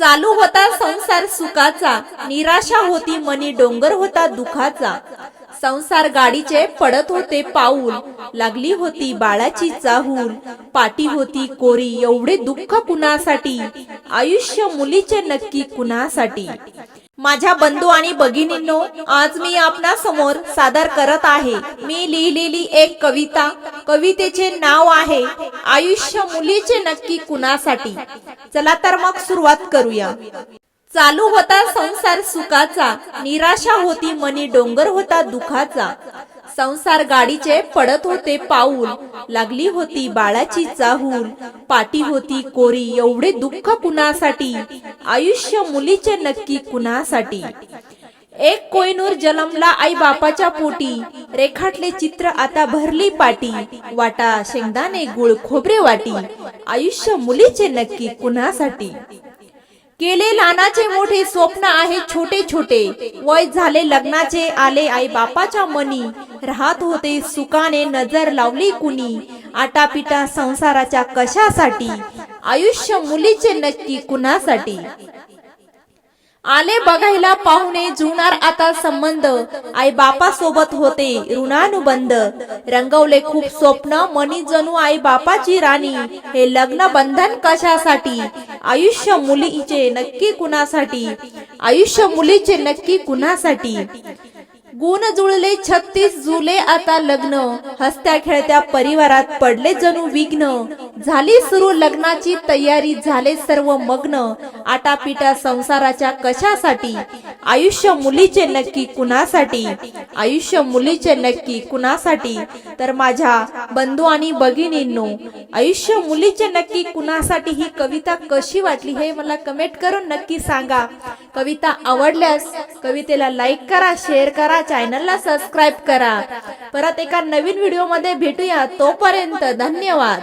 चालू होता संसार सुखाचा निराशा होती मनी डोंगर होता दुखाचा. संसार गाडीचे पडत होते पाऊल लागली होती बाळाची चाहूल पाटी होती कोरी एवढे दुःख कुणासाठी? आयुष्य मुलीचे नक्की कुणासाठी? माझ्या बंधू आणि भगिनींनो आज मी आपणा समोर सादर करत आहे. मी लिहिलेली एक कविता कवितेचे नाव आहे आयुष्य मुलीचे नक्की कुणासाठी? चला तर मग सुरुवात करूया. चालू होता संसार सुखाचा निराशा होती मनी डोंगर होता दुखाचा. संसार गाडीचे पडत होते पाऊल लागली होती बाळाची चाहूल पाटी होती कोरी एवढे दुःख कुणासाठी? आयुष्य मुलीचे नक्की कुणासाठी? एक कोयनूर जलमला आई बापाच्या पोटी रेखाटले चित्र आता भरली पाटी वाटा शेंगदाणे गुळ खोबरे वाटी. आयुष्य मुलीचे नक्की कुणासाठी? केले लहानाचे मोठे स्वप्न आहे छोटे छोटे. वय झाले लग्नाचे आले आई बापाच्या मनी. राहत होते सुखाने नजर लावली कुणी. आटापिटा संसाराच्या कशासाठी? आयुष्य मुलीचे नक्की कुणासाठी? आले बघायला पाहुणे जुनार आता संबंध. आई बापा सोबत होते ऋणानुबंध. रंगवले खूप स्वप्न मनी जणू आई बापाची राणी. हे लग्न बंधन कशासाठी? आयुष्य मुलीचे नक्की कुणासाठी? आयुष्य मुलीचे नक्की कुणासाठी? गुण जुळले छत्तीस जुले आता लग्न. हसत्या खेळत्या परिवारात पडले जणू विघ्न. झाली सुरू लग्नाची तयारी झाले सर्व मग्न. आटापिटा संसाराच्या कशासाठी? आयुष्य मुलीचे नक्की कुणासाठी? आयुष्य मुलीचे नक्की कुणासाठी? तर माझ्या बंधू आणि भगिनींनो आयुष्य मुलीचे नक्की कुणासाठी ही कविता कशी वाटली हे मला कमेंट करून नक्की सांगा. कविता आवडल्यास कवितेला लाईक करा शेअर करा चॅनलला सबस्क्राईब करा. परत एका नवीन व्हिडिओमध्ये भेटूया. तोपर्यंत धन्यवाद.